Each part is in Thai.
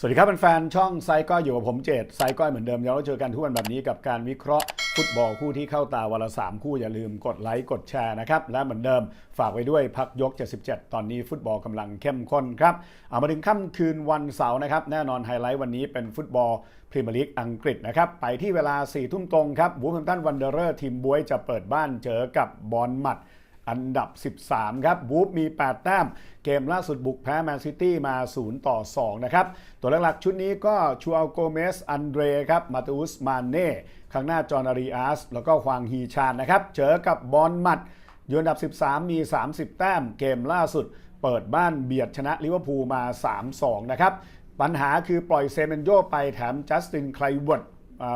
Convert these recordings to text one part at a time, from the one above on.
สวัสดีครับเป็นแฟนช่องไซก้อยอยู่กับผมเจตไซก้อยเหมือนเดิมเราเจอกันทุกวันแบบนี้กับการวิเคราะห์ฟุตบอลคู่ที่เข้าตาวันละสามคู่อย่าลืมกดไลค์กดแชร์นะครับ และเหมือนเดิมฝากไว้ด้วยพักยก 77 ตอนนี้ฟุตบอลกำลังเข้มข้นครับเอามาถึงค่ำคืนวันเสาร์นะครับ แน่นอนไฮไลท์วันนี้เป็นฟุตบอลพรีเมียร์ลีกอังกฤษนะครับ ไปที่เวลา4ี่ทุ่มตรงครับวูฟแฮมตันวันเดอร์ทีมบวยจะเปิดบ้านเจอกับบอลมัด อันดับ 13 ครับวูฟมี 8 แต้ม เกมล่าสุดบุกแพ้แมนซิตี้มา 0 ต่อ 2 นะครับ ตัวหลักๆชุดนี้ก็ชูอัลโกเมส อันเดรครับ มาตูสมาเน่ข้างหน้าจอนอารีอาส แล้วก็ควางฮีชานนะครับ เจอกับบอลมัดอยู่อันดับ 13 มี 30 แต้ม เกมล่าสุด เปิดบ้านเบียดชนะลิเวอร์พูลมา 3-2 นะครับ ปัญหาคือปล่อยเซเมนโยไปแถมจัสตินไคลเวิร์ด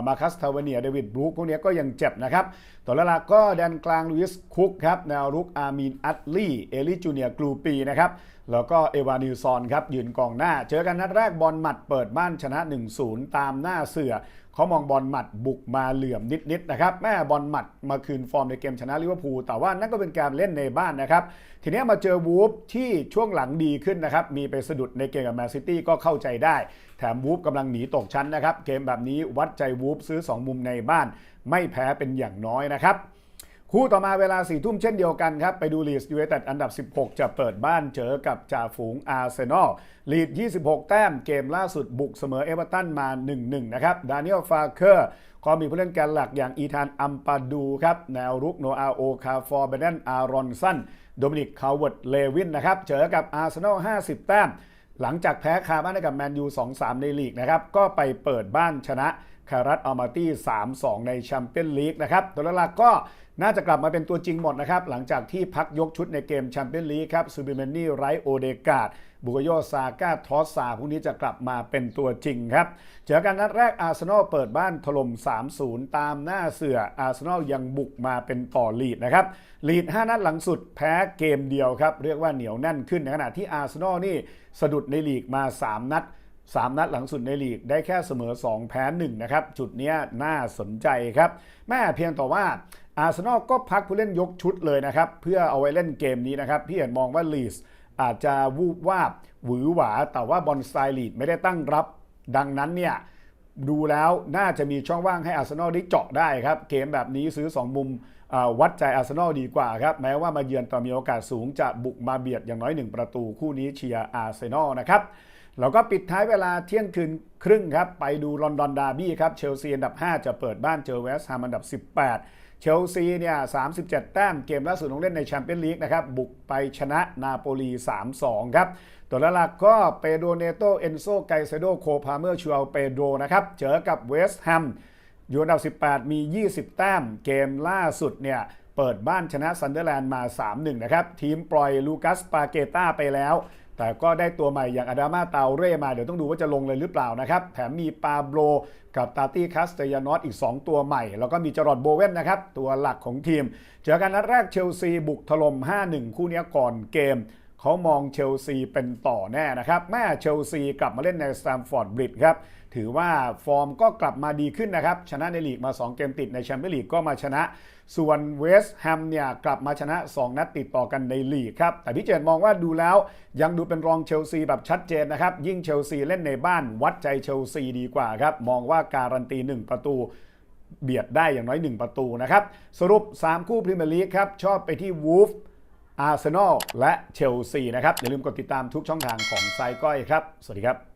มาคัสทาวเนียเดวิดบรูคพวกนี้ก็ยังเจ็บนะครับตัวหลักก็แดนกลางลุยส์คุกครับแนวรุกอามีนอัตลีเอลิจูเนียกลูปีนะครับแล้วก็เอวานิลซอนครับยืนกองหน้า เจอกันนัดแรกบอลหมัดเปิดบ้านชนะ 1-0 ตามหน้าเสือเขามองบอลหมัดบุกมาเหลื่อมนิดๆนะครับแม่บอลหมัดมาคืนฟอร์มในเกมชนะลิเวอร์พูลแต่ว่านั่นก็เป็นการเล่นในบ้านนะครับ ทีนี้มาเจอวูฟที่ช่วงหลังดีขึ้นนะครับ มีไปสะดุดในเกมกับแมนซิตี้ก็เข้าใจได้ แถมวูฟกำลังหนีตกชั้นนะครับ เกมแบบนี้วัดใจวูฟซื้อ 2 มุมในบ้าน ไม่แพ้เป็นอย่างน้อยนะครับ คู่ต่อมาเวลา4ทุ่มเช่นเดียวกันครับ ไปดูลีดส์ยูไนเต็ดอันดับ 16 จะเปิดบ้านเจอกับจ่าฝูงอาร์เซนอลลีด 26 แต้มเกมล่าสุดบุกเสมอเอเวอร์ตันมา 1-1 นะครับ ดานิเอลฟาเคอร์ก็มีผู้เล่นแกนหลักอย่างอีธานอัมปาดูครับ แนวรุกโนอาโอคาฟอร์เบเดนอารอนสันโดมินิกคาวเวิร์ดเลวินนะครับเจอกับอาร์เซนอล 50 แต้มหลังจากแพ้คาบ้านให้กับแมนยู 2-3 ในลีกนะครับก็ไปเปิดบ้านชนะ คารัตอัลมาตี้3-2 ในแชมเปี้ยนลีกนะครับตัวหลักก็น่าจะกลับมาเป็นตัวจริงหมดนะครับ หลังจากที่พักยกชุดในเกมแชมเปี้ยนลีกครับซูบิเมนนี่ไรโอเดกาดบุกโยซาก้าทอสซาพวกนี้จะกลับมาเป็นตัวจริงครับ เจอกันนัดแรกอาร์เซนอลเปิดบ้านถล่ม 3-0 ตามหน้าเสืออาร์เซนอลยังบุกมาเป็นต่อลีดนะครับลีด 5 นัดหลังสุดแพ้เกมเดียวครับ เรียกว่าเหนียวแน่นขึ้นในขณะที่อาร์เซนอลนี่สะดุดในลีกมา 3 นัด 3 นัดหลังสุดในลีกได้แค่เสมอ 2 แพ้ 1 นะครับ จุดนี้น่าสนใจครับ แม่เพียงแต่ว่าอาร์เซนอลก็พักผู้เล่นยกชุดเลยนะครับ เพื่อเอาไว้เล่นเกมนี้นะครับ พี่เห็นมองว่าลีสอาจจะวูบวาบหวือหวา แต่ว่าบอลสไตลีดไม่ได้ตั้งรับ ดังนั้นเนี่ยดูแล้วน่าจะมีช่องว่างให้อาร์เซนอลได้เจาะได้ครับ เกมแบบนี้ซื้อ 2 มุมวัดใจอาร์เซนอลดีกว่าครับ แม้ว่ามาเยือนต่อมีโอกาสสูงจะบุกมาเบียดอย่างน้อย 1 ประตูคู่นี้เชียร์อาร์เซนอลนะครับ แล้วก็ปิดท้ายเวลาเที่ยงคืนครึ่งครับ ไปดูลอนดอนดาร์บี้ครับเชลซีอันดับ 5 จะเปิดบ้านเจอเวสต์แฮมอันดับ 18 เชลซีเนี่ย 37 แต้มเกมล่าสุดลงเล่นในแชมเปี้ยนลีกนะครับ บุกไปชนะนาโปลี 3-2 ครับ ตัวหลักก็เปโดเนโตเอนโซไกเซโดโคพาเมอร์ชูอัลเปโดนะครับเจอกับเวสต์แฮมอยู่อันดับ 18 มี 20 แต้มเกมล่าสุดเนี่ยเปิดบ้านชนะซันเดอร์แลนด์มา 3-1 นะครับ ทีมปล่อยลูคัสปาเกต้าไปแล้ว แต่ก็ได้ตัวใหม่อย่างอดามาเตาเร่มา เดี๋ยวต้องดูว่าจะลงเลยหรือเปล่านะครับ แถมมีปาโบรกับตาตี้คาสเตยานอสอีก 2 ตัวใหม่ แล้วก็มีจรอดโบเวนนะครับ ตัวหลักของทีม เจอกันนัดแรกเชลซีบุกถล่ม5-1 คู่นี้ก่อนเกม เขามองเชลซีเป็นต่อแน่นะครับแม่เชลซีกลับมาเล่นในสแตมฟอร์ดบริดจ์ครับถือว่าฟอร์มก็กลับมาดีขึ้นนะครับ ชนะในลีกมา 2 เกมติดในแชมเปี้ยนลีกก็มาชนะ ส่วนเวสต์แฮมเนี่ยกลับมาชนะ 2 นัดติดต่อกันในลีกครับ แต่พี่เจนมองว่าดูแล้วยังดูเป็นรองเชลซีแบบชัดเจนนะครับ ยิ่งเชลซีเล่นในบ้านวัดใจเชลซีดีกว่าครับ มองว่าการันตี 1 ประตูเบียดได้อย่างน้อย 1 ประตูนะครับ สรุป 3 คู่พรีเมียร์ลีกครับชอบไปที่วูฟ อาร์เซนอลและเชลซีนะครับอย่าลืมกดติดตามทุกช่องทางของไซก้อยครับ สวัสดีครับ